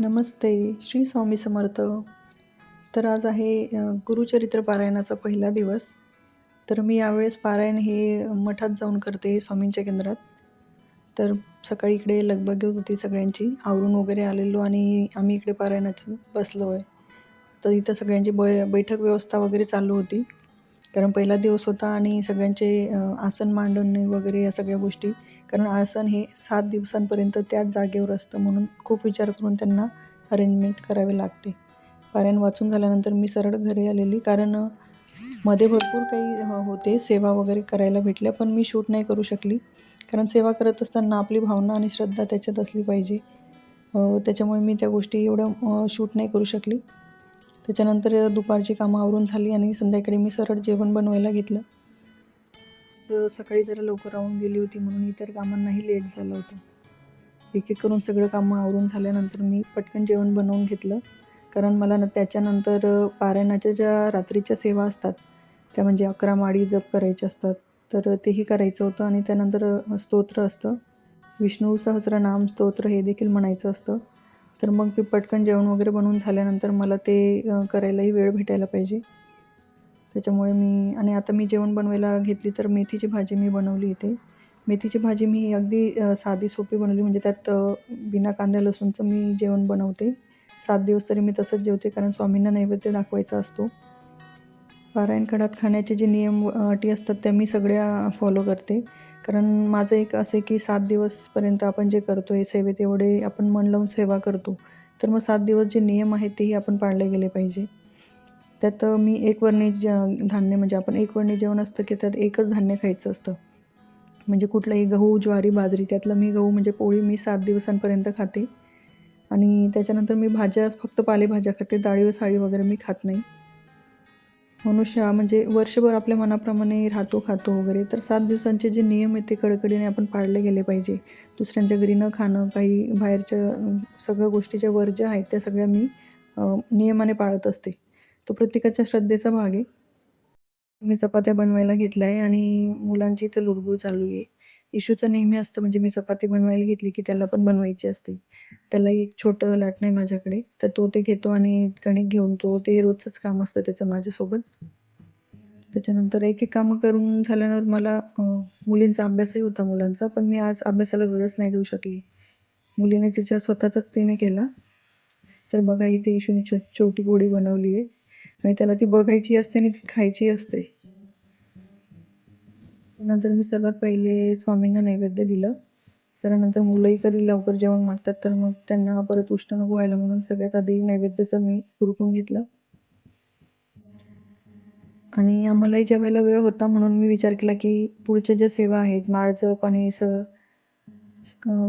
नमस्ते श्री स्वामी समर्थ. तर आज आहे गुरुचरित्र पारायणाचा पहिला दिवस. तर मी यावेळेस पारायण हे मठात जाऊन करते स्वामींच्या केंद्रात. तर सकाळी इकडे लगबग होती सगळ्यांची आवरून वगैरे आलेलो आणि आम्ही इकडे पारायणाचं बसलो आहे. तर इथं सगळ्यांची बै बैठक व्यवस्था वगैरे चालू होती. कारण पहिला दिवस होता आणि सगळ्यांचे आसन मांडणे वगैरे या सगळ्या गोष्टी. कारण आसन हे सात दिवसांपर्यंत त्याच जागेवर असतं म्हणून खूप विचार करून त्यांना अरेंजमेंट करावे लागते. पारायण वाचून झाल्यानंतर मी सरळ घरी आलेली. कारण मध्ये भरपूर काही होते. सेवा वगैरे करायला भेटल्या पण मी शूट नाही करू शकली. कारण सेवा करत असताना आपली भावना आणि श्रद्धा त्याच्यात असली पाहिजे. त्याच्यामुळे मी त्या गोष्टी एवढं शूट नाही करू शकली. त्याच्यानंतर दुपारची कामं आवरून झाली आणि संध्याकाळी मी सरळ जेवण बनवायला घेतलं. ज- सकाळी जरा लवकर राहून गेली होती म्हणून इतर कामांनाही लेट झालं होतं. एक एक करून सगळं कामं आवरून झाल्यानंतर मी पटकन जेवण बनवून घेतलं. कारण मला न त्याच्यानंतर पारायणाच्या ज्या रात्रीच्या सेवा असतात त्या म्हणजे अकरा माळी जप करायच्या असतात तर तेही करायचं होतं आणि त्यानंतर स्तोत्र असतं. विष्णू सहस्रनाम स्तोत्र हे देखील म्हणायचं असतं. तर मग मी पटकन जेवण वगैरे बनवून झाल्यानंतर मला ते करायलाही वेळ भेटायला पाहिजे. त्याच्यामुळे मी आणि आता मी जेवण बनवायला घेतली तर मेथीची भाजी मी बनवली इथे. मेथीची भाजी मी अगदी साधी सोपी बनवली म्हणजे त्यात बिना कांद्या लसूणचं मी जेवण बनवते. सात दिवस तरी मी तसंच जेवते कारण स्वामींना नैवेद्य दाखवायचा असतो. पारायण काळात खाण्याचे जे नियम अटी असतात त्या मी सगळ्या फॉलो करते. कारण माझं एक असं आहे की सात दिवसपर्यंत आपण जे करतो आहे सेवेत एवढे आपण मन लावून सेवा करतो तर मग सात दिवस जे नियम आहेत तेही आपण पाळले गेले पाहिजे. त्यात मी एकवर्णी ज धान्य म्हणजे आपण एकवर्णी जेवण असतं की त्यात एकच धान्य खायचं असतं. म्हणजे कुठलंही गहू ज्वारी बाजरी त्यातलं मी गहू म्हणजे पोळी मी सात दिवसांपर्यंत खाते. आणि त्याच्यानंतर मी भाज्या फक्त पालेभाज्या खाते डाळी व साळी वगैरे मी खात नाही. मनुष्य हा म्हणजे वर्षभर आपल्या मनाप्रमाणे राहतो खातो वगैरे तर सात दिवसांचे जे नियम आहेत ते कडकडीने आपण पाळले गेले पाहिजे. दुसऱ्यांच्या घरी न खाणं काही बाहेरच्या सगळ्या गोष्टीच्या वर ज्या आहेत त्या सगळ्या मी नियमाने पाळत असते. तो प्रत्येकाच्या श्रद्धेचा भाग आहे. मी चपात्या बनवायला घेतल्या आहे आणि मुलांची इथं लुडबुड चालू आहे. इशूचं नेहमी असतं म्हणजे मी चपाती बनवायला घेतली की त्याला पण बनवायची असते. त्याला एक छोटं लाटणं आहे माझ्याकडे तर तो ते घेतो आणि कणिक घेऊन तो ते रोजचंच काम असतं त्याचं माझ्यासोबत. त्याच्यानंतर एक एक कामं करून झाल्यानंतर मला मुलींचा अभ्यासही होता मुलांचा पण मी आज अभ्यासाला वेळच नाही देऊ शकली. मुलीने तिच्या स्वतःचाच तिने केला. तर बघा इथे इशूने छो छोटी पोळी बनवली आहे आणि त्याला ती बघायची असते आणि ती खायची असते. नंतर मी सर्वात पहिले स्वामींना नैवेद्य दिलं. त्यानंतर मुलंही कधी लवकर जेवण मागतात तर मग त्यांना परत उष्ट नको व्हायला म्हणून सगळ्यात आधी नैवेद्याचं मी उरकून घेतलं. आणि आम्हालाही जेवायला वेळ होता म्हणून मी विचार केला की पुढच्या ज्या सेवा आहेत माळचं आणि स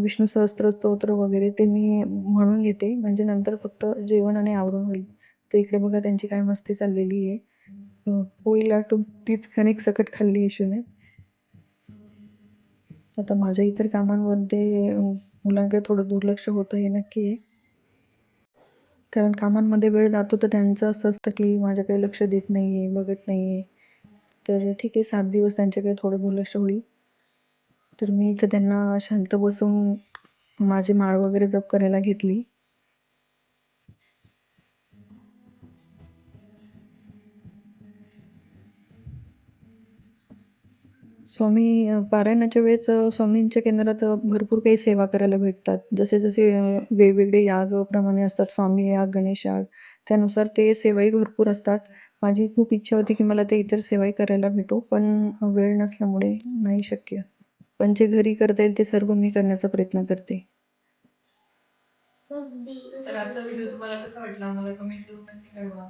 विष्णू सहस्त्र स्तोत्र वगैरे ते मी म्हणून घेते. म्हणजे नंतर फक्त जेवण आणि आवरून होईल. तर इकडे बघा त्यांची काय मस्ती चाललेली आहे. पोळीला टूप तीच कणिक सकट खाल्ली येशूने. आता माझ्या इतर कामांमध्ये मुलांकडे थोडं दुर्लक्ष होतं हे नक्की आहे. कारण कामांमध्ये वेळ जातो तर त्यांचं असं असतं की माझ्याकडे लक्ष देत नाही आहे बघत नाही आहे तर ठीक आहे सात दिवस त्यांच्याकडे थोडं दुर्लक्ष होईल. तर मी इथं त्यांना शांत बसवून माझी माळ वगैरे जप करायला घेतली. स्वामी पारायणाच्या वेळेस स्वामींच्या केंद्रात भरपूर काही सेवा करायला भेटतात. जसे जसे वेगवेगळे याग प्रमाणे असतात स्वामी याग गणेश याग त्यानुसार ते सेवाही भरपूर असतात. माझी खूप इच्छा होती की मला ते इतर सेवाही करायला भेटो पण वेळ नसल्यामुळे नाही शक्य. पण जे घरी करता येईल ते सर्व मी करण्याचा प्रयत्न करते. तर आजचा व्हिडिओ तुम्हाला कसा वाटला? मला कमेंट करून नक्की कळवा.